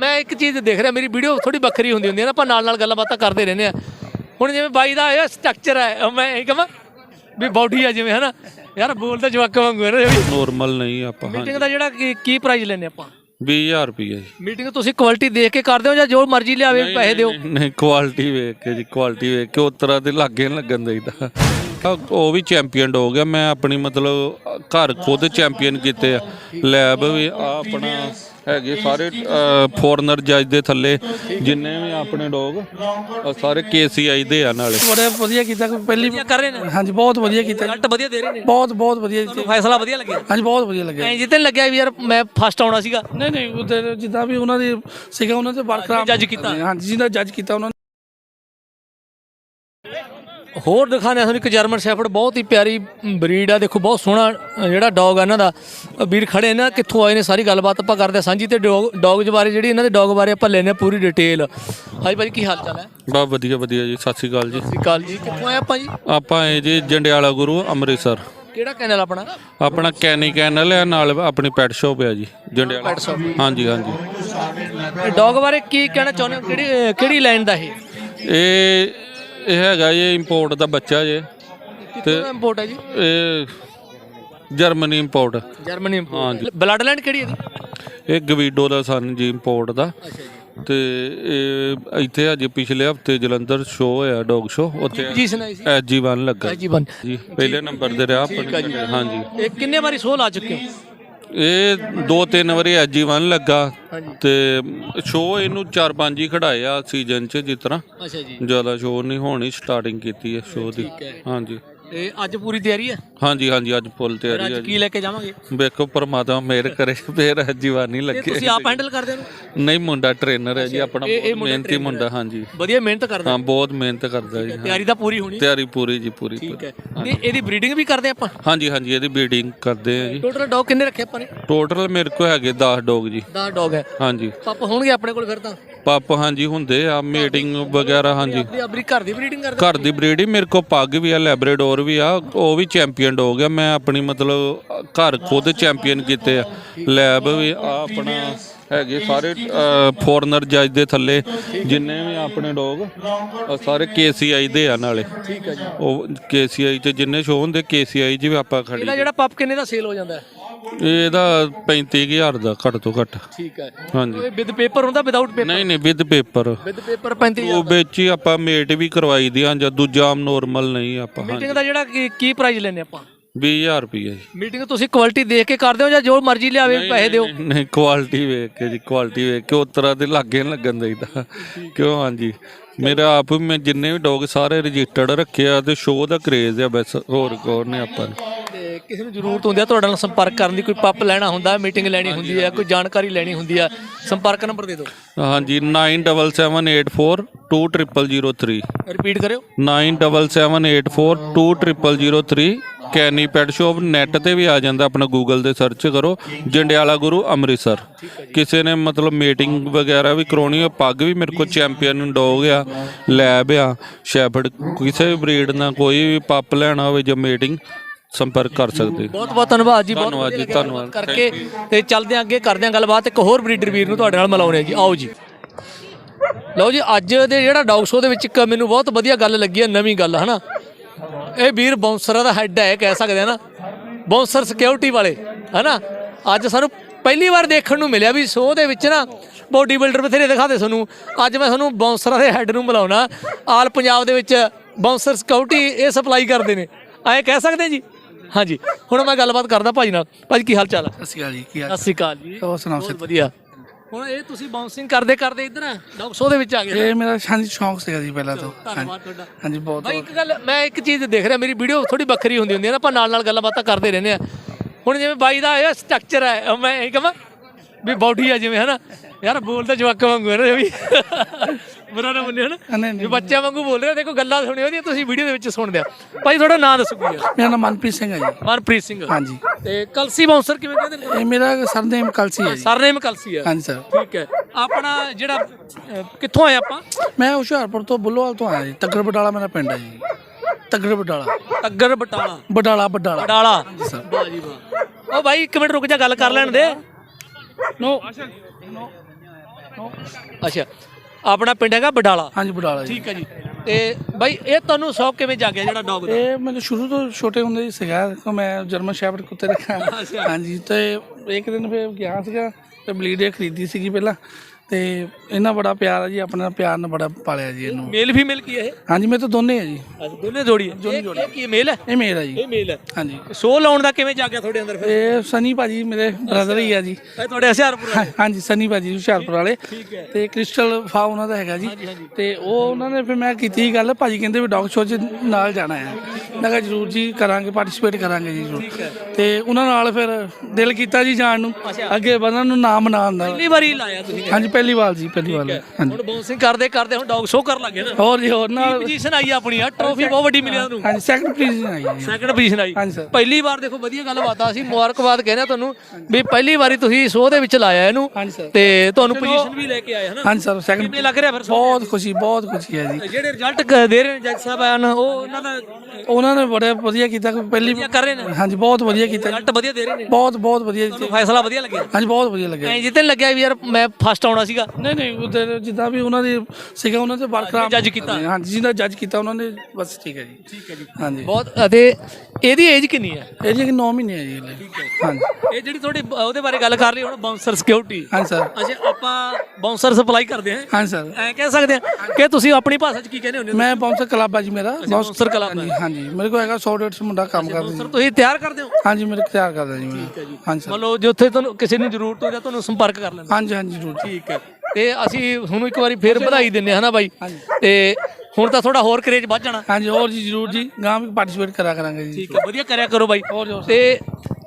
ਮੈਂ ਇੱਕ ਚੀਜ਼ ਦੇਖ ਰਿਹਾ ਮੇਰੀ ਵੀਡੀਓ ਥੋੜੀ ਵੱਖਰੀ ਹੁੰਦੀ ਹੁੰਦੀ ਹੈ ਨਾ ਆਪਾਂ ਨਾਲ ਨਾਲ ਗੱਲਾਂ ਬਾਤਾਂ ਕਰਦੇ ਰਹਿੰਦੇ ਆ ਹੁਣ ਜਿਵੇਂ ਬਾਈ ਦਾ ਇਹ ਸਟਰਕਚਰ ਹੈ ਉਹ ਮੈਂ ਇਹ ਕਹਾਂ ਵੀ ਬਾਡੀ ਆ ਜਿਵੇਂ ਹਨਾ? ਯਾਰ ਬੋਲਦਾ ਜਵਾਕਾਂ ਵਾਂਗੂ ਹੈ ਨਾ ਵੀ ਨੋਰਮਲ ਨਹੀਂ ਆਪਾਂ ਮੀਟਿੰਗ ਦਾ ਜਿਹੜਾ ਕੀ- ਕੀ ਪ੍ਰਾਈਸ ਲੈਨੇ ਆਪਾਂ? 20000 ਰੁਪਏ ਜੀ। ਮੀਟਿੰਗ ਤੁਸੀਂ ਕੁਆਲਿਟੀ ਦੇਖ ਕੇ ਕਰਦੇ ਹੋ ਜਾਂ ਜੋ ਮਰਜ਼ੀ ਲਿਆਵੇ ਪੈਸੇ ਦਿਓ? ਨਹੀਂ, ਕੁਆਲਿਟੀ ਵੇਖ ਕੇ ਜੀ ਕੁਆਲਿਟੀ ਵੇਖ ਕੇ ਉਸ ਤਰ੍ਹਾਂ ਦੇ ਲਾਗੇ ਨੀ ਲੱਗਣ ਦੇਈਦਾ। ਆਹ, ਉਹ ਵੀ ਚੈਂਪੀਅਨ ਹੋ ਗਿਆ ਮੈਂ ਆਪਣੀ ਮਤਲਬ ਘਰ ਖੁਦ ਚੈਂਪੀਅਨ ਕੀਤੇ ਆ। ਲੈਬ ਵੀ ਆ ਆਪਣਾ ਹੈਗੇ ਸਾਰੇ ਫੋਰਨਰ ਜੱਜ ਦੇ ਥੱਲੇ ਜਿੰਨੇ ਵੀ ਆਪਣੇ ਡੋਗ ਸਾਰੇ ਕੇਸੀਆਈ ਦੇ ਆ ਨਾਲੇ। ਬੜਾ ਵਧੀਆ ਕੀਤਾ ਕਿ ਪਹਿਲੀ ਵਧੀਆ ਕਰ ਰਹੇ ਨੇ? ਹਾਂਜੀ ਬਹੁਤ ਵਧੀਆ ਕੀਤਾ। ਰਿਜ਼ਲਟ ਵਧੀਆ ਦੇ ਰਹੇ ਨੇ? ਬਹੁਤ ਬਹੁਤ ਵਧੀਆ ਦਿੱਤੇ ਫੈਸਲਾ ਵਧੀਆ ਲੱਗਿਆ? ਹਾਂਜੀ ਬਹੁਤ ਵਧੀਆ ਲੱਗਿਆ। ਐਂ ਜਿੱਤੇ ਲੱਗਿਆ ਵੀ ਯਾਰ ਮੈਂ ਫਸਟ ਆਉਣਾ ਸੀਗਾ। ਨਹੀਂ ਨਹੀਂ ਉਹਦੇ ਜਿੱਦਾਂ ਵੀ ਉਹਨਾਂ ਦੇ ਸੀਗਾ ਉਹਨਾਂ ਦੇ ਵਰਕਰਾਂ ਜੱਜ ਕੀਤਾ। ਹਾਂਜੀ ਜਿਹਦਾ ਜੱਜ ਕੀਤਾ ਉਹਨਾਂ ਹੋਰ ਦਿਖਾਣੇ ਤੁਹਾਨੂੰ ਇੱਕ ਜਰਮਨ ਸ਼ੈਫਰਡ ਬਹੁਤ ਹੀ ਪਿਆਰੀ ਬਰੀਡ ਆ। ਦੇਖੋ ਬਹੁਤ ਸੋਹਣਾ ਜਿਹੜਾ ਡੌਗ ਆ ਇਹਨਾਂ ਦਾ। ਵੀਰ ਖੜੇ ਨੇ ਕਿੱਥੋਂ ਆਏ ਨੇ ਸਾਰੀ ਗੱਲਬਾਤ ਆਪਾਂ ਕਰਦੇ ਸਾਂਝੀ ਤੇ ਡੌਗ ਬਾਰੇ ਜਿਹੜੀ ਇਹਨਾਂ ਦੇ ਡੌਗ ਬਾਰੇ ਆਪਾਂ ਲੈਨੇ ਪੂਰੀ ਡਿਟੇਲ ਹਾਂਜੀ ਭਾਜੀ ਕੀ ਹਾਲ ਚਾਲ ਹੈ? ਸਤਿ ਬਹੁਤ ਵਧੀਆ ਵਧੀਆ ਜੀ। ਸਤਿ ਸ਼੍ਰੀ ਅਕਾਲ ਜੀ। ਸ਼੍ਰੀ ਅਕਾਲ ਜੀ। ਕਿੱਥੋਂ ਆਏ ਆਪਾਂ ਜੀ? ਆਪਾਂ ਇਹ ਜੀ ਜੰਡਿਆਲਾ ਗੁਰੂ ਅੰਮ੍ਰਿਤਸਰ। ਕਿਹੜਾ ਕੈਨਲ ਆਪਣਾ? ਆਪਣਾ ਕੈਨੀ ਕੈਨਲ ਹੈ ਨਾਲ ਆਪਣੀ ਪੈਟ ਸ਼ਾਪ ਹੈ ਜੀ ਜੰਡਿਆਲਾ। ਹਾਂਜੀ ਹਾਂਜੀ। ਡੌਗ ਬਾਰੇ ਕੀ ਕਹਿਣਾ ਚਾਹੁੰਦੇ ਹੋ? ਕਿਹੜੀ ਕਿਹੜੀ ਲਾਈਨ ਦਾ ਇਹ? ਇਹ ਇਹ ਹੈਗਾ ਇਹ ਇੰਪੋਰਟ ਦਾ ਬੱਚਾ ਜੇ। ਕਿੱਥੋਂ ਦਾ ਇੰਪੋਰਟ ਹੈ ਜੀ? ਇਹ ਜਰਮਨੀ ਇੰਪੋਰਟ ਜਰਮਨੀ ਹਾਂਜੀ। ਬਲੱਡ ਲਾਈਨ ਕਿਹੜੀ ਹੈ ਜੀ? ਇਹ ਗਵੀਡੋ ਦਾ ਸਨ ਜੀ ਇੰਪੋਰਟ ਦਾ। ਤੇ ਇਹ ਇੱਥੇ ਅੱਜ ਪਿਛਲੇ ਹਫ਼ਤੇ ਜਲੰਧਰ ਸ਼ੋਅ ਹੋਇਆ ਡੌਗ ਸ਼ੋਅ ਉੱਥੇ ਜੀ ਸੁਣਾਈ ਸੀ। ਐਜੀ ਵਨ ਲੱਗਾ। ਜੀ ਬਨ ਜੀ ਪਹਿਲੇ ਨੰਬਰ ਤੇ ਰਿਹਾ ਹਾਂਜੀ। ਇਹ ਕਿੰਨੇ ਵਾਰੀ ਸੋਹ ਲਾ ਚੁੱਕੇ ਹੋ? ਇਹ ਦੋ ਤਿੰਨ ਵਾਰੀ ਐਜੀ ਵਨ ਲੱਗਾ ਤੇ ਸ਼ੋਅ ਇਹਨੂੰ ਚਾਰ ਪੰਜ ਹੀ ਖੜਾਏ ਆ ਸੀਜ਼ਨ 'ਚ ਜਿਸ ਤਰ੍ਹਾਂ। ਅੱਛਾ ਜੀ। ਜ਼ਿਆਦਾ ਸ਼ੋਅ ਨਹੀਂ ਹੋਣੀ ਸਟਾਰਟਿੰਗ ਕੀਤੀ ਹੈ ਸ਼ੋਅ ਦੀ। ਹਾਂਜੀ। ਇਹ ਅੱਜ ਪੂਰੀ ਤਿਆਰੀ ਹੈ? ਹਾਂਜੀ ਹਾਂਜੀ ਅੱਜ ਫੁੱਲ ਫਿਰ ਤਿਆਰੀ ਅੱਜ ਹੈ ਕੀ ਲੈ ਕੇ ਜਾਵਾਂਗੇ? ਵੇਖੋ ਪਰਮਾਤਮਾ ਮਿਹਰ ਕਰੇ ਫੇਰ ਜੀਵਾਨੀ ਲੱਗੇ ਤੁਸੀਂ ਆਪ ਹੈਂਡਲ ਕਰਦੇ ਹੋ? ਨਹੀਂ ਮੁੰਡਾ ਟ੍ਰੇਨਰ ਹੈ ਜੀ ਆਪਣਾ ਇਹ- ਇਹ ਬਹੁਤ ਮੁੰਡਾ ਮਿਹਨਤੀ ਮੁੰਡਾ ਹਾਂਜੀ। ਵਧੀਆ ਮਿਹਨਤ ਕਰਦਾ ਹਾਂ। ਬਹੁਤ ਮਿਹਨਤ ਕਰਦਾ ਜੀ ਹਾਂ। ਤਿਆਰੀ ਤਾਂ ਪੂਰੀ ਹੋਣੀ। ਤਿਆਰੀ ਪੂਰੀ ਜੀ ਪੂਰੀ ਠੀਕ। ਹੈ। ਨਹੀਂ ਇਹਦੀ ਬਰੀਡਿੰਗ ਵੀ ਕਰਦੇ ਆਪਾਂ? ਹਾਂਜੀ ਹਾਂਜੀ ਇਹਦੀ ਬੀਡਿੰਗ ਕਰਦੇ ਆ ਜੀ। ਟੋਟਲ ਡੌਗ ਕਿੰਨੇ ਰੱਖੇ ਆਪਾਂ ਨੇ? ਟੋਟਲ ਮੇਰੇ ਕੋਲ ਹੈਗੇ 10 ਡੌਗ ਜੀ। 10 ਡੌਗ ਹੈ। ਹਾਂਜੀ। ਪਾਪ ਹੋਣਗੇ ਆਪਣੇ ਕੋਲ ਫਿਰ ਤਾਂ? ਪੱਪ ਹਾਂਜੀ ਹੁੰਦੇ ਆ ਮੀਟਿੰਗ ਵਗੈਰਾ ਹਾਂਜੀ। ਆਪਣੀ ਆਪਣੀ ਘਰ ਦੀ ਬਰੀਡਿੰਗ ਕਰਦੇ ਘਰ ਦੀ ਬਰੀਡ ਹੀ ਮੇਰੇ ਕੋਲ ਪੱਗ ਵੀ ਆ ਲੈਬਰਾਡੋਰ ਵੀ ਆ ਉਹ ਵੀ ਚੈਂਪੀਅਨ ਹੋ ਗਿਆ। ਮੈਂ ਆਪਣੀ ਮਤਲਬ ਘਰ ਖੁਦ ਚੈਂਪੀਅਨ ਕੀਤੇ ਆ। ਲੈਬ ਵੀ ਆ ਆਪਣਾ ਹੈਗੇ ਸਾਰੇ ਫੋਰਨਰ ਜੱਜ ਦੇ ਥੱਲੇ ਜਿੰਨੇ ਵੀ ਆਪਣੇ ਡੋਗ ਸਾਰੇ ਕੇਸੀਆਈ ਦੇ ਆ ਨਾਲੇ। ਠੀਕ ਹੈ ਜੀ। ਉਹ ਕੇਸੀਆਈ ਚ ਜਿੰਨੇ ਸ਼ੋਅ ਹੁੰਦੇ ਕੇਸੀਆਈ ਚ ਵੀ ਆਪਾਂ ਖੜੀ ਇਹਦਾ ਜਿਹੜਾ ਪੱਪ ਕਿੰਨੇ ਦਾ ਸੇਲ ਹੋ ਜਾਂਦਾ? ਹੈ ਇਹਦਾ 35000 ਦਾ ਘੱਟ ਤੋਂ ਘੱਟ। ਠੀਕ ਹੈ। ਹਾਂਜੀ। ਇਹ ਵਿਦ ਪੇਪਰ ਹੁੰਦਾ ਵਿਦਆਊਟ ਪੇਪਰ ਨਹੀਂ ਨਹੀਂ ਵਿਦ ਪੇਪਰ ਵਿਦ ਪੇਪਰ 35000 ਉਹ ਵਿੱਚ ਹੀ ਆਪਾਂ ਮੇਟ ਵੀ ਕਰਵਾਈ ਦੀ ਆ ਜਾਂ ਦੂਜਾ ਆਮ ਨੋਰਮਲ ਨਹੀਂ ਆਪਾਂ ਮੀਟਿੰਗ ਦਾ ਜਿਹੜਾ ਕੀ- ਕੀ ਪ੍ਰਾਈਸ ਲੈਨੇ ਆਪਾਂ? 20000 ਰੁਪਏ ਜੀ। ਮੀਟਿੰਗ ਤੁਸੀਂ ਕੁਆਲਿਟੀ ਦੇਖ ਕੇ ਕਰਦੇ ਹੋ ਜਾਂ ਜੋ ਮਰਜ਼ੀ ਲਿਆਵੇ ਪੈਸੇ ਦਿਓ। ਨਹੀਂ, ਨਹੀਂ ਕੁਆਲਿਟੀ ਵੇਖ ਕੇ ਜੀ ਕੁਆਲਿਟੀ ਵੇਖ ਕੇ ਉਸ ਤਰ੍ਹਾਂ ਦੇ ਲਾਗੇ ਨੀ ਲੱਗਣ ਦੇਈਦਾ। ਕਿਉਂ? ਹਾਂਜੀ। ਮੇਰਾ ਆਪ ਵੀ ਮੈਂ ਜਿੰਨੇ ਵੀ ਡੌਗ ਸਾਰੇ ਰਜਿਸਟਰਡ ਰੱਖੇ ਆ ਤੇ ਸ਼ੋਅ ਦਾ ਕਰੇਜ਼ ਆ ਬਸ ਹੋਰ ਕੋਰ ਨੇ ਆਪਾਂ ਨੂੰ। ਤੇ ਕਿਸੇ ਨੂੰ ਜ਼ਰੂਰਤ ਹੁੰਦੀ ਆ ਤੁਹਾਡੇ ਨਾਲ ਸੰਪਰਕ ਕਰਨ ਦੀ ਕੋਈ ਪੱਪ ਲੈਣਾ ਹੁੰਦਾ ਮੀਟਿੰਗ ਲੈਣੀ ਹੁੰਦੀ ਹੈ ਕੋਈ ਜਾਣਕਾਰੀ ਲੈਣੀ ਹੁੰਦੀ ਆ ਸੰਪਰਕ ਨੰਬਰ ਦੇ ਦਿਓ। ਹਾਂਜੀ 9778420003 ਰਿਪੀਟ ਕਰਿਓ। 9778420003 ਕੈਨੀ ਪੈਟ ਸ਼ੋਪ ਨੈਟ ਤੇ ਵੀ ਆ ਜਾਂਦਾ ਆਪਣਾ ਗੂਗਲ ਤੇ ਸਰਚ ਕਰੋ। ਜੰਡਿਆਲਾ ਗੁਰੂ ਅੰਮ੍ਰਿਤਸਰ। ਕਿਸੇ ਨੇ ਮਤਲਬ ਮੀਟਿੰਗ ਵਗੈਰਾ ਵੀ ਕਰਾਉਣੀ ਹੈ ਪੱਗ ਵੀ ਮੇਰੇ ਕੋਲ ਚੈਂਪੀਅਨ ਡੌਗ ਆ ਲੈਬ ਆ ਸ਼ੈਫਰਡ ਕਿਸੇ ਵੀ ਬਰੀਡ ਨਾਲ ਕੋਈ ਵੀ ਪੱਪ ਲੈਣਾ ਹੋਵੇ ਜਾਂ ਮੀਟਿੰਗ ਸੰਪਰਕ ਕਰ ਸਕਦੇ। ਬਹੁਤ ਬਹੁਤ ਧੰਨਵਾਦ ਜੀ ਬਹੁਤ ਧੰਨਵਾਦ ਜੀ, ਧੰਨਵਾਦ। ਕਰਕੇ ਤੇ ਚੱਲਦੇ ਹਾਂ ਅੱਗੇ ਕਰਦੇ ਹਾਂ ਗੱਲਬਾਤ। ਇੱਕ ਹੋਰ ਬਰੀਡਰ ਵੀਰ ਨੂੰ ਤੁਹਾਡੇ ਨਾਲ ਮਿਲਾਉਣੇ ਜੀ। ਆਓ ਜੀ। ਲਓ ਜੀ ਅੱਜ ਦੇ ਜਿਹੜਾ ਡੌਗ ਸ਼ੋ ਦੇ ਵਿੱਚ ਇੱਕ ਮੈਨੂੰ ਬਹੁਤ ਵਧੀਆ ਗੱਲ ਲੱਗੀ ਹੈ ਨਵੀਂ ਗੱਲ ਹਨਾ? ਇਹ ਵੀਰ ਬਾਉਂਸਰਾਂ ਦਾ ਹੈੱਡ ਹੈ ਕਹਿ ਸਕਦੇ ਆ ਨਾ। ਬਾਉਂਸਰ ਸਿਕਿਉਰਿਟੀ ਵਾਲੇ ਹਨਾ? ਅੱਜ ਸਾਨੂੰ ਪਹਿਲੀ ਵਾਰ ਦੇਖਣ ਨੂੰ ਮਿਲਿਆ ਵੀ ਸ਼ੋਅ ਦੇ ਵਿੱਚ ਨਾ ਬੋਡੀ ਬਿਲਡਰ ਬਥੇਰੇ ਦਿਖਾਦੇ ਤੁਹਾਨੂੰ ਅੱਜ ਮੈਂ ਤੁਹਾਨੂੰ ਬਾਉਂਸਰਾਂ ਦੇ ਹੈੱਡ ਨੂੰ ਮਿਲਾਉਣਾ। ਆਲ ਪੰਜਾਬ ਦੇ ਵਿੱਚ ਬਾਉਂਸਰ ਸਿਕਿਉਰਿਟੀ ਇਹ ਸਪਲਾਈ ਕਰਦੇ ਨੇ। ਐਂ ਕਹਿ ਸਕਦੇ ਜੀ? ਹਾਂਜੀ। ਹੁਣ ਮੈਂ ਗੱਲਬਾਤ ਕਰਦਾ ਭਾਜੀ ਨਾਲ। ਭਾਜੀ ਕੀ ਹਾਲ ਚਾਲ ਹੈ ਸਤਿ ਸ਼੍ਰੀ ਅਕਾਲ ਜੀ ਕੀ ਹਾਲ ਸਤਿ ਸ਼੍ਰੀ ਅਕਾਲ ਜੀ। ਹੋਰ ਸੁਣਾਓ ਬਹੁਤ ਵਧੀਆ। ਹੁਣ ਇਹ ਤੁਸੀਂ ਬਾਉਂਸਿੰਗ ਕਰਦੇ ਕਰਦੇ ਇਧਰ ਡੌਗ ਸ਼ੋਅ ਦੇ ਵਿੱਚ ਆ ਗਏ ਇਹ ਮੇਰਾ ਹਾਂਜੀ ਸ਼ੌਂਕ ਸੀਗਾ ਜੀ ਪਹਿਲਾਂ ਤੋਂ। ਧੰਨਵਾਦ ਤੁਹਾਡਾ। ਹਾਂਜੀ ਬਹੁਤ ਭਾਈ ਇੱਕ ਗੱਲ ਮੈਂ ਇੱਕ ਚੀਜ਼ ਦੇਖ ਰਿਹਾ ਮੇਰੀ ਵੀਡੀਓ ਥੋੜੀ ਵੱਖਰੀ ਹੁੰਦੀ ਹੁੰਦੀ ਹੈ ਨਾ ਆਪਾਂ ਨਾਲ ਨਾਲ ਗੱਲਾਂ ਬਾਤਾਂ ਕਰਦੇ ਰਹਿੰਦੇ ਆ ਹੁਣ ਜਿਵੇਂ ਬਾਈ ਦਾ ਇਹ ਸਟਰਕਚਰ ਹੈ ਮੈਂ ਇਹ ਕਹਾਂ ਵੀ ਬਾਡੀ ਆ ਜਿਵੇਂ ਹਨਾ। ਯਾਰ ਬੋਲਦਾ ਜਵਾਕਾਂ ਵਾਂਗੂ ਹੈ ਨਾ ਵੀ। ਬੁਰਾ ਨਾ ਮੰਨਿਓ ਨਾ? ਨਹੀਂ ਵੀ ਨਹੀਂ ਬੱਚਿਆਂ ਵਾਂਗੂ ਬੋਲ ਰਿਹਾ ਦੇਖੋ ਗੱਲਾਂ ਸੁਣਿਓ ਉਹਦੀਆਂ ਤੁਸੀਂ ਵੀਡੀਓ ਦੇ ਵਿੱਚ ਸੁਣਦੇ ਆ। ਭਾਈ ਤੁਹਾਡਾ ਨਾਮ ਦੱਸੋ ਕੀ ਹੈ ਮੇਰਾ ਨਾਮ ਮਨਪ੍ਰੀਤ ਸਿੰਘ ਹੈ ਜੀ। ਮਨਪ੍ਰੀਤ ਸਿੰਘ। ਹਾਂਜੀ। ਤੇ ਕਲਸੀ ਬਾਉਂਸਰ ਕਿਵੇਂ ਕਹਿੰਦੇ ਨੇ? ਇਹ ਮੇਰਾ ਸਰਨੇਮ ਕਲਸੀ ਹੈ ਜੀ। ਸਰਨੇਮ ਕਲਸੀ ਹੈ ਹਾਂਜੀ ਸਰ ਠੀਕ ਹੈ। ਆਪਣਾ ਜਿਹੜਾ ਕਿੱਥੋਂ ਆਏ ਆਪਾਂ? ਮੈਂ ਹੁਸ਼ਿਆਰਪੁਰ ਤੋਂ ਬੁੱਲੋਵਾਲ ਤੋਂ ਆਇਆ ਜੀ। ਤੱਗੜ ਬਟਾਲਾ ਮੇਰਾ ਪਿੰਡ ਹੈ ਜੀ। ਤੱਗੜ ਬਟਾਲਾ। ਤੱਗਰ ਬਟਾਲਾ। ਬਟਾਲਾ ਬਟਾਲਾ। ਬਟਾਲਾ। ਵਾਹ ਜੀ ਵਾਹ। ਉਹ ਭਾਈ ਇੱਕ ਮਿੰਟ ਰੁਕ ਜਾ ਗੱਲ ਕਰ ਲੈਣ ਦੇ। ਨੋ। ਅੱਛਾ। ਆਪਣਾ ਪਿੰਡ ਹੈਗਾ ਬਡਾਲਾ। ਹਾਂਜੀ ਬਡਾਲਾ ਜੀ। ਠੀਕ ਹੈ ਜੀ। ਤੇ ਬਾਈ ਇਹ ਤੁਹਾਨੂੰ ਸ਼ੌਕ ਕਿਵੇਂ ਜਾਗਿਆ ਜਿਹੜਾ ਡੌਗ ਦਾ? ਇਹ ਮੈਨੂੰ ਸ਼ੁਰੂ ਤੋਂ ਛੋਟੇ ਹੁੰਦੇ ਹੀ ਸੀਗਾ ਕਿ ਮੈਂ ਜਰਮਨ ਸ਼ੈਫਰਡ ਕੁੱਤੇ ਰੱਖਾਂ ਅੱਛਾ। ਹਾਂਜੀ ਤੇ ਇੱਕ ਦਿਨ ਫਿਰ ਗਿਆ ਸੀਗਾ ਤੇ ਬਲੀਡ ਇਹ ਖਰੀਦੀ ਸੀਗੀ ਪਹਿਲਾਂ। ਤੇ ਇਹਨਾਂ ਬੜਾ ਪਿਆਰ ਆ ਜੀ ਆਪਣਾ ਪਿਆਰ ਨਾਲ ਬੜਾ ਪਾਲਿਆ ਜੀ ਇਹਨੂੰ। ਮੇਲ ਵੀ ਮਿਲ ਕੀ ਹੈ ਇਹ? ਹਾਂਜੀ ਮੇਰੇ ਤੋਂ ਦੋਨੇ ਆ ਜੀ। ਅੱਛਾ ਦੋਨੇ ਜੋੜੀ ਹੈ। ਇਹ ਇਹ ਕੀ ਮੇਲ ਹੈ? ਇਹ ਮੇਰਾ ਜੀ। ਇਹ ਮੇਲ ਹੈ। ਹਾਂਜੀ। ਸ਼ੋ ਲਾਉਣ ਦਾ ਕਿਵੇਂ ਜਾਗਿਆ ਤੁਹਾਡੇ ਅੰਦਰ ਫਿਰ? ਇਹ ਸਨੀ ਭਾਜੀ ਮੇਰੇ ਬ੍ਰਦਰ ਹੀ ਆ ਜੀ। ਇਹ ਤੁਹਾਡੇ ਹਸ਼ਿਆਰਪੁਰ ਹਾਂ- ਹਾਂਜੀ ਸਨੀ ਭਾਜੀ ਹੁਸ਼ਿਆਰਪੁਰ ਵਾਲੇ। ਤੇ ਕ੍ਰਿਸਟਲ ਫਾ ਉਹਨਾਂ ਦਾ ਹੈਗਾ ਜੀ। ਤੇ ਉਹ ਉਹਨਾਂ ਨੇ ਫਿਰ ਮੈਂ ਕੀਤੀ ਗੱਲ ਭਾਜੀ ਕਹਿੰਦੇ ਵੀ ਡੌਗ ਸ਼ੋਅ 'ਚ ਨਾਲ ਜਾਣਾ ਹੈ। ਮੈਂ ਕਿਹਾ ਜਰੂਰ ਜੀ ਕਰਾਂਗੇ ਪਾਰਟਿਸਿਪੇਟ ਕਰਾਂਗੇ ਜੀ ਜ਼ਰੂਰ। ਤੇ ਉਹਨਾਂ ਨਾਲ ਫਿਰ ਦਿਲ ਕੀਤਾ ਜੀ ਜਾਣ ਨੂੰ। ਅੱਗੇ ਵਧਣ ਨੂੰ ਨਾਮ ਬਣਾਉਣ ਦਾ ਪਹਿਲੀ ਵਾਰੀ ਲਾਇਆ ਤੁਸੀਂ। ਹਾਂਜੀ ਪਹਿਲੀ ਵਾਰ ਜੀ ਪਹਿਲੀ ਵਾਰ। ਹਾਂਜੀ। ਹੁਣ ਬਾਉਂਸਿੰਗ ਕਰਦੇ ਕਰਦੇ ਹੁਣ ਡੌਗ ਸ਼ੋ ਕਰਨ ਲੱਗੇ ਨਾ। ਹੋਰ ਜੀ ਹੋਰ ਨਾਲ ਪੋਜੀਸ਼ਨ ਆਈ ਆਪਣੀ? ਆ ਟਰੋਫੀ ਬਹੁਤ ਵੱਡੀ ਮਿਲੀ ਉਹਨੂੰ ਹਾਂਜੀ ਸੈਕੰਡ ਪੋਜੀਸ਼ਨ ਆਈ ਹੈ। ਸੈਕੰਡ ਪੋਜੀਸ਼ਨ ਆਈ। ਹਾਂਜੀ ਸਰ ਪਹਿਲੀ ਵਾਰ ਦੇਖੋ ਵਧੀਆ ਗੱਲ ਬਾਤ ਆ। ਅਸੀਂ ਮੁਬਾਰਕਬਾਦ ਕਹਿੰਦੇ ਆ ਤੁਹਾਨੂੰ ਵੀ ਪਹਿਲੀ ਵਾਰੀ ਤੁਸੀਂ ਸ਼ੋਅ ਦੇ ਵਿੱਚ ਲਾਇਆ ਇਹਨੂੰ। ਹਾਂਜੀ ਸਰ ਤੇ ਤੁਹਾਨੂੰ ਪੋਜੀਸ਼ਨ ਵੀ ਲੈ ਕੇ ਆਏ ਹਨਾ ਹਾਂਜੀ ਸਰ ਸੈਕੰਡ ਕਿਵੇਂ ਲੱਗ ਰਿਹਾ ਫਿਰ ਬਹੁਤ ਖੁਸ਼ੀ ਬਹੁਤ ਖੁਸ਼ੀ ਹੈ ਜੀ। ਜਿਹੜੇ ਰਿਜ਼ਲਟ ਦੇ ਰਹੇ ਨੇ ਜੱਜ ਸਾਹਿਬ ਆਨ ਉਹ ਉਹਨਾਂ ਦਾ ਉਹਨਾਂ ਨੇ ਬੜਾ ਵਧੀਆ ਕੀਤਾ ਕਿ ਪਹਿਲੀ ਵਧੀਆ ਕਰ ਰਹੇ ਨੇ। ਹਾਂਜੀ ਬਹੁਤ ਵਧੀਆ ਕੀਤਾ। ਰਿਜ਼ਲਟ ਵਧੀਆ ਦੇ ਰਹੇ ਨੇ। ਬਹੁਤ ਬਹੁਤ ਵਧੀਆ ਜੀ। ਤੁਹਾਨੂੰ ਫੈਸਲਾ ਵਧੀਆ ਲੱਗਿਆ? ਹਾਂਜੀ ਬਹੁਤ ਵਧੀਆ ਲੱਗਿਆ। ਐਂ ਜਿੱਤੇ ਲੱਗਿਆ ਵੀ ਯਾਰ ਮੈਂ ਫਸਟ ਆਉਣਾ ਸੀਗਾ? ਨਹੀਂ ਨਹੀਂ ਉਧਰ ਜਿੱਦਾਂ ਵੀ ਉਹਨਾਂ ਦੀ ਸੀਗਾ ਉਹਨਾਂ ਦੇ ਵਰਕਰ ਜੱਜ ਕੀਤਾ। ਹਾਂਜੀ ਜਿਹਦਾ ਜੱਜ ਕੀਤਾ ਉਹਨਾਂ ਨੇ ਬਸ ਠੀਕ ਹੈ ਜੀ। ਠੀਕ ਹੈ ਜੀ। ਹਾਂਜੀ। ਬਹੁਤ ਅਤੇ ਇਹਦੀ ਏਜ ਕਿੰਨੀ ਹੈ? ਇਹ ਜੀ ਕਿ 9 ਮਹੀਨੇ ਹੈ ਜੀ ਹਲੇ। ਹਾਂਜੀ। ਇਹ ਜਿਹੜੀ ਤੁਹਾਡੀ ਬ- ਉਹਦੇ ਬਾਰੇ ਗੱਲ ਕਰ ਰਹੀ ਹੁਣ ਬਾਉਂਸਰ ਸਿਕਿਉਰਿਟੀ ਹਾਂਜੀ ਸਰ। ਅੱਛਾ ਆਪਾਂ ਬਾਉਂਸਰ ਸਪਲਾਈ ਕਰਦੇ ਹਾਂ। ਹਾਂਜੀ ਸਰ। ਐਂ ਕਹਿ ਸਕਦੇ ਹਾਂ ਕਿ ਤੁਸੀਂ ਆਪਣੀ ਭਾਸ਼ਾ 'ਚ ਕੀ ਕਹਿੰਦੇ ਹੁੰਦੇ ਹੋ? ਮੈਂ ਬਾਉਂਸਰ ਕਲੱਬ ਆ ਜੀ ਮੇਰਾ ਬਾਉਂਸਰ ਕਲੱਬ ਹਾਂਜੀ ਹਾਂਜੀ। ਮੇਰੇ ਕੋਲ ਹੈਗਾ 100 150 ਮੁੰਡਾ ਕੰਮ ਕਰਦਾ ਬਾਉਂਸਰ ਜੀ। ਤੁਸੀਂ ਤਿਆਰ ਕਰਦੇ ਹੋ? ਹਾਂਜੀ ਮੇਰੇ ਕੋਲ ਤਿਆਰ ਕਰਦਾ ਜੀ ਮੈਂ। ਹਾਂਜੀ ਸਰ। ਮੰਨ ਲਓ ਜੇ ਉੱਥੇ ਤੁਹਾਨੂੰ ਕਿਸੇ ਨੂੰ ਜ਼ਰੂਰਤ ਹੋ ਜਾਂ ਤੁਹਾਨੂੰ ਸੰਪਰਕ ਕਰ ਲੈਂਦਾ। ਹਾਂਜੀ ਹਾਂਜੀ ਜ਼ਰੂਰ। ਠੀਕ ਹੈ। ਤੇ ਅਸੀਂ ਹੁਣ ਇੱਕ ਵਾਰੀ ਫੇਰ ਵਧਾਈ ਦਿੰਨੇ ਹਾਂ ਨਾ ਬਾਈ। ਤੇ ਹੁਣ ਤਾਂ ਥੋੜਾ ਹੋਰ ਕਰੇਜ ਵੱਧ ਜਾਣਾ। ਹਾਂਜੀ ਹੋਰ ਜੀ ਜ਼ਰੂਰ ਜੀ ਗਾਂ ਵੀ ਪਾਰਟਿਸਿਪੇਟ ਕਰਾ ਕਰਾਂਗੇ ਜੀ। ਠੀਕ ਹੈ ਵਧੀਆ ਕਰਿਆ ਕਰੋ ਬਾਈ। ਹੋਰ ਹੋਰ। ਤੇ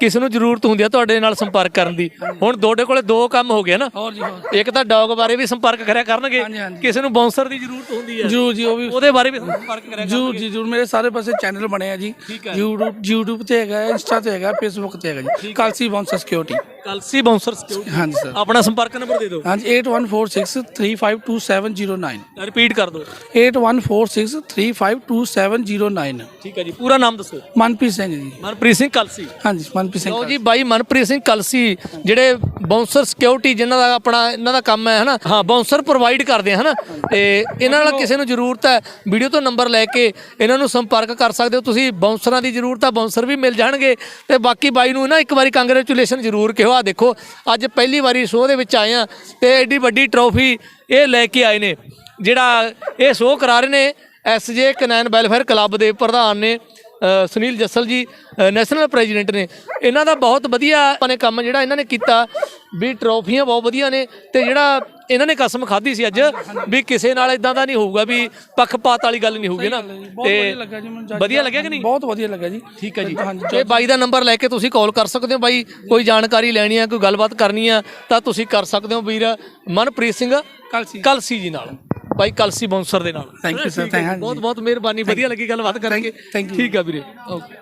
ਕਿਸ ਨੂੰ ਜ਼ਰੂਰਤ ਹੁੰਦੀ ਆ ਤੁਹਾਡੇ ਨਾਲ ਸੰਪਰਕ ਕਰਨ ਦੀ। ਹੁਣ ਤੁਹਾਡੇ ਕੋਲੇ ਦੋ ਕੰਮ ਹੋ ਗਏ ਨਾ। ਹੋਰ ਜੀ ਹੋਰ। ਇੱਕ ਤਾਂ ਡੌਗ ਬਾਰੇ ਵੀ ਸੰਪਰਕ ਕਰਿਆ ਕਰਨਗੇ। ਹਾਂਜੀ, ਹਾਂਜੀ। ਕਿਸੇ ਨੂੰ ਬਾਉਂਸਰ ਦੀ ਜ਼ਰੂਰਤ ਹੁੰਦੀ ਹੈ ਜ਼ਰੂਰ ਜੀ ਉਹ ਵੀ ਉਹਦੇ ਬਾਰੇ ਵੀ ਸੰਪਰਕ ਕਰਿਆ ਜਰੂਰ ਜੀ ਜਰੂਰ ਮੇਰੇ ਸਾਰੇ ਪਾਸੇ ਚੈਨਲ ਬਣੇ ਆ ਜੀ। ਠੀਕ ਹੈ। YouTube YouTube ਤੇ ਹੈਗਾ ਇੰਸਟਾ ਤੇ ਹੈਗਾ Facebook ਤੇ ਹੈਗਾ ਜੀ। Kalsi bouncer security Kalsi bouncer security ਹਾਂਜੀ ਸਰ ਆਪਣਾ ਸੰਪਰਕ ਨੰਬਰ ਦੇ ਦਿਓ। ਹਾਂਜੀ 8146352709 ਰਿਪੀਟ ਕਰ ਦਿਓ। 8146352709 ਠੀਕ ਹੈ ਜੀ ਪੂਰਾ ਨਾਮ ਦੱਸੋ। ਮਨਪ੍ਰੀਤ ਸਿੰਘ ਜੀ। ਮਨਪ੍ਰੀਤ ਸਿੰਘ ਕਲਸੀ ਹਾਂਜੀ ਮਨਪ੍ਰੀਤ ਸਿੰਘ ਲਓ ਜੀ ਬਾਈ ਮਨਪ੍ਰੀਤ ਸਿੰਘ ਕਲਸੀ ਜਿਹੜੇ ਬਾਉਂਸਰ ਸਿਕਿਉਰਿਟੀ ਜਿਨ੍ਹਾਂ ਦਾ ਆਪਣਾ ਇਹਨਾਂ ਦਾ ਕੰਮ ਹੈ ਹਨਾ? ਹਾਂ। ਬਾਉਂਸਰ ਪ੍ਰੋਵਾਈਡ ਕਰਦੇ ਹਨਾ? ਤੇ ਇਹਨਾਂ ਨਾਲ ਕਿਸੇ ਨੂੰ ਜ਼ਰੂਰਤ ਹੈ ਵੀਡੀਓ ਤੋਂ ਨੰਬਰ ਲੈ ਕੇ ਇਹਨਾਂ ਨੂੰ ਸੰਪਰਕ ਕਰ ਸਕਦੇ ਹੋ ਤੁਸੀਂ। ਬਾਉਂਸਰਾਂ ਦੀ ਜ਼ਰੂਰਤ ਆ ਬਾਉਂਸਰ ਵੀ ਮਿਲ ਜਾਣਗੇ। ਤੇ ਬਾਕੀ ਬਾਈ ਨੂੰ ਨਾ ਇੱਕ ਵਾਰੀ ਕੰਗ੍ਰੈਚੁਲੇਸ਼ਨ ਜ਼ਰੂਰ ਕਿਹੋ ਆ ਦੇਖੋ ਅੱਜ ਪਹਿਲੀ ਵਾਰੀ ਸ਼ੋਅ ਦੇ ਵਿੱਚ ਆਏ ਆ ਤੇ ਐਡੀ ਵੱਡੀ ਟਰੋਫੀ ਇਹ ਲੈ ਕੇ ਆਏ ਨੇ। ਜਿਹੜਾ ਇਹ ਸ਼ੋਅ ਕਰਾ ਰਹੇ ਨੇ ਐਸਜੇ ਕਨੈਨ ਵੈਲਫੇਅਰ ਕਲੱਬ ਦੇ ਪ੍ਰਧਾਨ ਨੇ। ਸੁਨੀਲ ਜੱਸਲ ਜੀ ਨੈਸ਼ਨਲ ਪ੍ਰੈਜ਼ੀਡੈਂਟ ਨੇ। ਇਹਨਾਂ ਦਾ ਬਹੁਤ ਵਧੀਆ ਆਪਣੇ ਕੰਮ ਜਿਹੜਾ ਇਹਨਾਂ ਨੇ ਕੀਤਾ ਵੀ ਟਰੋਫੀਆਂ ਬਹੁਤ ਵਧੀਆ ਨੇ ਤੇ ਜਿਹੜਾ ਇਹਨਾਂ ਨੇ ਕਸਮ ਖਾਧੀ ਸੀ ਅੱਜ ਵੀ ਕਿਸੇ ਨਾਲ ਇਦਾਂ ਦਾ ਨਹੀਂ ਹੋਊਗਾ ਵੀ ਪੱਖਪਾਤ ਵਾਲੀ ਗੱਲ ਨਹੀਂ ਹੋਊਗੀ ਨਾ। ਬਹੁਤ ਵਧੀਆ ਲੱਗਿਆ ਕਿ ਨਹੀਂ? ਬਹੁਤ ਵਧੀਆ ਲੱਗਾ ਜੀ। ਠੀਕ ਹੈ ਜੀ। ਤੇ ਬਾਈ ਦਾ ਨੰਬਰ ਲੈ ਕੇ ਤੁਸੀਂ ਕਾਲ ਕਰ ਸਕਦੇ ਹੋ ਬਾਈ ਕੋਈ ਜਾਣਕਾਰੀ ਲੈਣੀ ਆ ਕੋਈ ਗੱਲਬਾਤ ਕਰਨੀ ਆ ਤਾਂ ਤੁਸੀਂ ਕਰ ਸਕਦੇ ਹੋ ਵੀਰ ਮਨਪ੍ਰੀਤ ਸਿੰਘ ਕਲਸੀ। ਕਲਸੀ ਜੀ ਨਾਲ। ਬਾਈ ਕਲਸੀ ਬੌਂਸਰ ਦੇ ਨਾਲ। ਥੈਂਕ ਯੂ ਸਰ ਥੈਂਕ ਬਹੁਤ ਬਹੁਤ ਮਿਹਰਬਾਨੀ ਵਧੀਆ ਲੱਗੀ ਗੱਲਬਾਤ ਕਰਾਂਗੇ Thank you. ਠੀਕ ਆ ਵੀਰੇ ਓਕੇ।